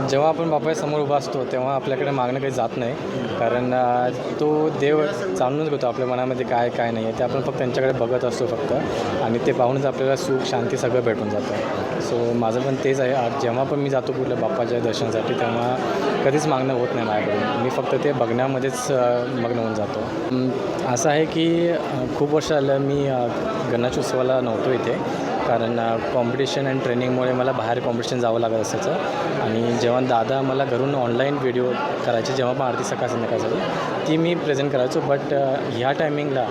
जेव्हा आपण बापाच्या समोर उभा असतो तेव्हा आपल्याकडे मागणं काही जात नाही. कारण तो देव जाणूनच घेतो आपल्या मनामध्ये काय काय नाही आहे. ते आपण फक्त त्यांच्याकडे बघत असतो फक्त. आणि ते पाहूनच आपल्याला सुख शांती सगळं भेटून जातं. सो माझं पण तेच आहे. जेव्हा पण मी जातो कुठल्या बाप्पाच्या दर्शनासाठी तेव्हा कधीच मागणं होत नाही माझ्याकडून. मी फक्त ते बघण्यामध्येच मग्न होऊन जातो. असं आहे की खूप वर्ष आलं मी गणेश उत्सवाला नव्हतो इथे. कारण कॉम्पिटिशन अँड ट्रेनिंगमुळे मला बाहेर कॉम्पिटिशन जावं लागत असायचं. आणि जेव्हा दादा मला घरून ऑनलाईन व्हिडिओ करायचे जेव्हा पण आरती सकाळ संध्याकाळसाठी ती मी प्रेझेंट करायचो. बट ह्या टायमिंगला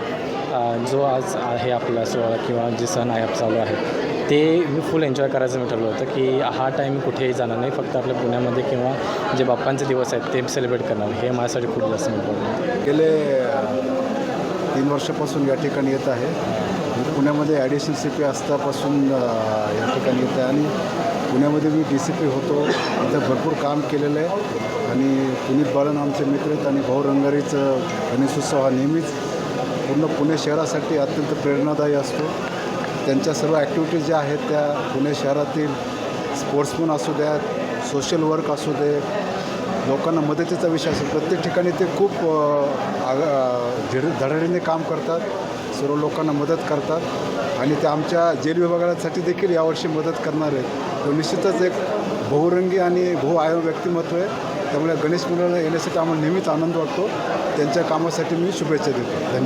जो आज आहे आपला सोहळा किंवा जे सण आहे चालू आहे ते मी फुल एन्जॉय करायचं मी ठरवलं होतं की हा टाईम कुठेही जाणार नाही. फक्त आपल्या पुण्यामध्ये किंवा जे बाप्पांचे दिवस आहेत ते सेलिब्रेट करणार. हे माझ्यासाठी खूप जास्त इम्पॉर्टंट गेले तीन वर्षापासून या ठिकाणी येत आहे. पुण्यामध्ये ॲडिशनल सी पी असतापासून या ठिकाणी येते आणि पुण्यामध्ये मी डी सी पी होतो. इथं भरपूर काम केलेलं आहे. आणि पुनीत बालन आमचे मित्र आहेत आणि भाऊ रंगारीचं गणेशोत्सव हा नेहमीच पूर्ण पुणे शहरासाठी अत्यंत प्रेरणादायी असतो. त्यांच्या सर्व ॲक्टिव्हिटीज ज्या आहेत त्या पुणे शहरातील स्पोर्ट्समन असू द्या सोशल वर्क असू दे लोकांना मदतीचा विषय असतो प्रत्येक ठिकाणी ते खूप आग- धीर धडाडीने काम करतात. सर्व लोकांना मदत करतात आणि ते आमच्या जेल विभागासाठी देखील यावर्षी मदत करणार आहेत. तो निश्चितच एक बहुरंगी आणि बहुआयाम व्यक्तिमत्व आहे. त्यामुळे गणेश मुलाला येण्यासाठी आम्हाला नेहमीच आनंद वाटतो. त्यांच्या कामासाठी मी शुभेच्छा देतो. धन्यवाद.